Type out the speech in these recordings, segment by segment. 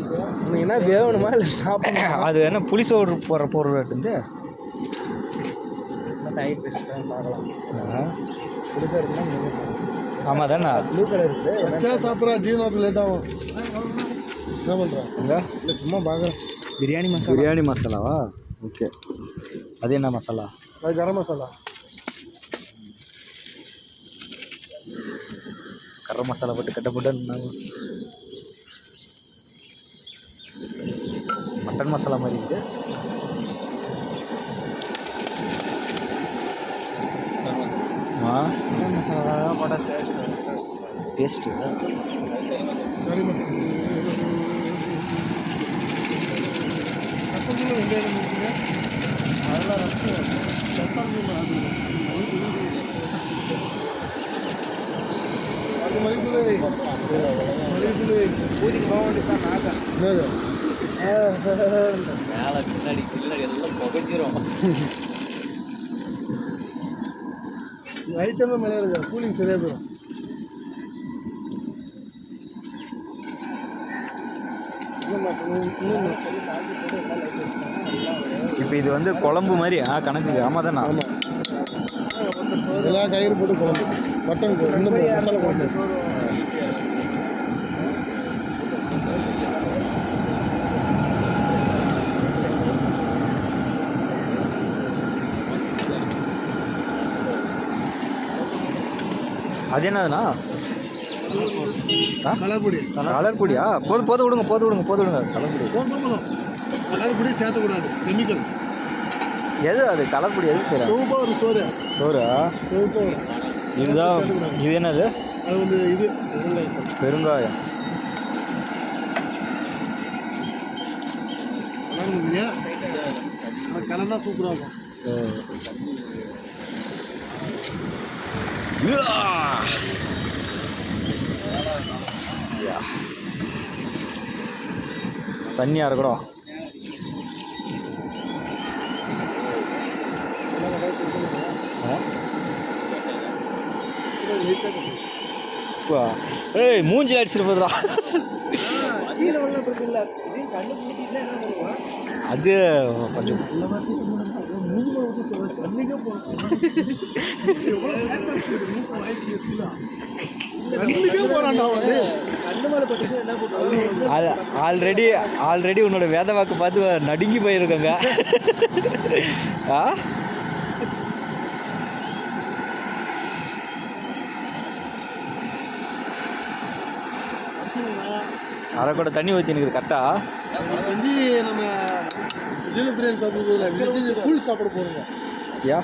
உனக்கு என்ன வேணுமா இல்லை சாப்பிடணும்? அது என்ன புளி சோறு போடுற பொருள் பார்க்கலாம். புதுசாக இருக்குன்னா ஆமாம் தானே ப்ளூ கலர் இருக்குது வச்சா சாப்பிட்றா ஜீரணத்துக்கு லேட் ஆகும். என்ன பண்ணுறான் எங்கே? இல்லை சும்மா பார்க்குறேன் பிரியாணி மசாலா. பிரியாணி மசாலாவா? ஓகே. அது என்ன மசாலா? அது கரம் மசாலா. கரம் மசாலா போட்டு கட்ட போட்டு மட்டன் மசாலா மாதிரி இருக்குது ஆ? மசாலா போட்டால் டேஸ்ட் டேஸ்ட்டு அதெல்லாம் மதிப்புலே மதிப்புலே பூஜைக்கு போக வேண்டியதான் என்னது? மேலே பின்னாடி பின்னாடி எல்லாம் புகைஞ்சிரும். ஐட்டமே மேலே இருக்கு கூலிங் சரியாக போயிடும். இப்போ இது வந்து குழம்பு மாதிரி ஆ கணக்கு ஆமாம் தானே? ஆமாம் எல்லாம் கயிறு போட்டு குழம்பு. மட்டன் குழம்பு இன்னும் மசாலா குழம்பு. அது என்னதுண்ணா? ஆ? கலர் பொடி கலர் பொடியா போது போது விடுங்க போது விடுங்க போது விடுங்க. கலர் பொடி போதும். போதும் கலர் பொடி சேர்த்தக்கூடாது. கெமிக்கல். எது அது? கலர் பொடி எது செய்கிறேன் சிவப்பாக ஒரு சோறு. சோறா? வரும் இதுதான் இது என்னது? அது வந்து இது. பெருங்காயம். கலர்னா சூப்பராக இருக்கும். தண்ணியா இருக்கணும் ஏய் மூஞ்சி அடிச்சிட்டு போதுடா அது கொஞ்சம் ஆல்ரெடி ஆல்ரெடி உன்னோட வேத வாக்கு பார்த்து நடுங்கி போயிருக்கங்க. ஆ? அரை கூட தண்ணி ஊற்றி எனக்கு கரெக்டா வந்து நம்ம விஜய் பிரியாணி சாப்பிடுறதுல கூழ் சாப்பிட போகிறோங்க யா?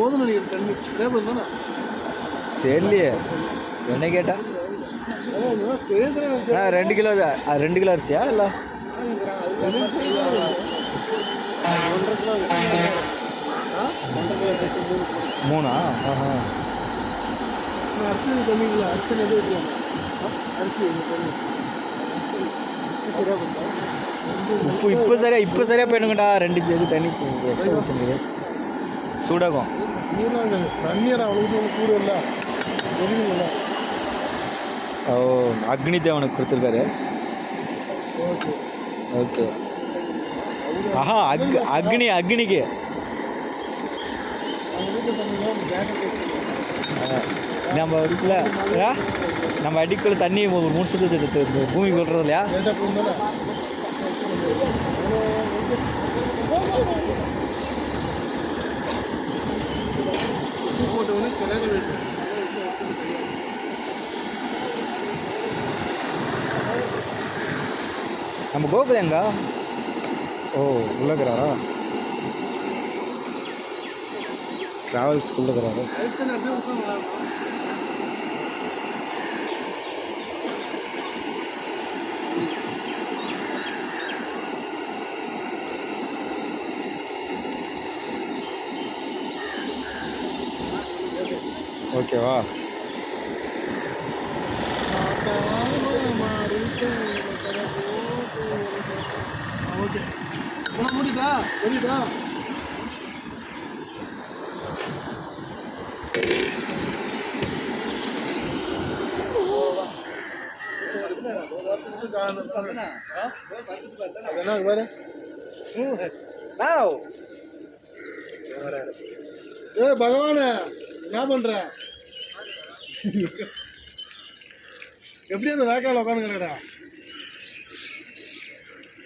போதும் நினைக்கிறேன் தண்ணி தானே? தெரியலையே. என்ன கேட்டா? ரெண்டு கிலோ ரெண்டு கிலோ அரிசியா இல்லை? மூணா? ஆஹா அரிசி தண்ணிங்களா அரிசி கொடுத்தா இப்போ இப்போ சரியா இப்போ சரியா போயிடுங்கடா. ரெண்டு ஜெகு தண்ணி எக்ஸ்ட்ரா ஊற்றுனது சூடாகும். நீர்லாம் தண்ணியடா அவ்வளோக்கு ஒன்று கூட இல்லை. தெரியுங்களா ஓ அக்னி தேவனுக்கு கொடுத்துருக்காரு. ஓகே. ஓகே. ஆஹா அக் அக்னி அக்னிக்கு. நம்ம அடிக்கல? நம்ம அடிக்குள்ள தண்ணி ஒரு மூணு சுத்து பூமி கொள்றது இல்லையா? லேட்டாக போகும்போது நம்ம கோகுல் எங்க ஓ உள்ளக்கிறாரா ட்ராவல்ஸ் உள்ளக்கிறாரா ஓகேவா? ஓகே முடியுதா முடியுதா அதெல்லாம் பாரு ஏ பகவானே. என்ன பண்ற? எப்படி அந்த வேக்கால உட்காந்து கிடக்குறா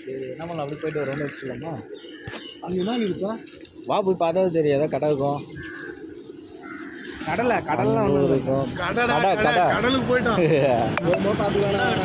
சரி என்ன பண்ணலாம்? அப்படி போயிட்டு ரவுண்ட் அடிச்சிடலாமா அங்க என்ன இருப்பா வா போய் பார்த்தா தெரியாதா கடை இருக்கும். கடலை கடல்லாம் ஒன்றும் இருக்கும். கடை, கடை கடை. கடலுக்கு பார்த்துக்கலாம்.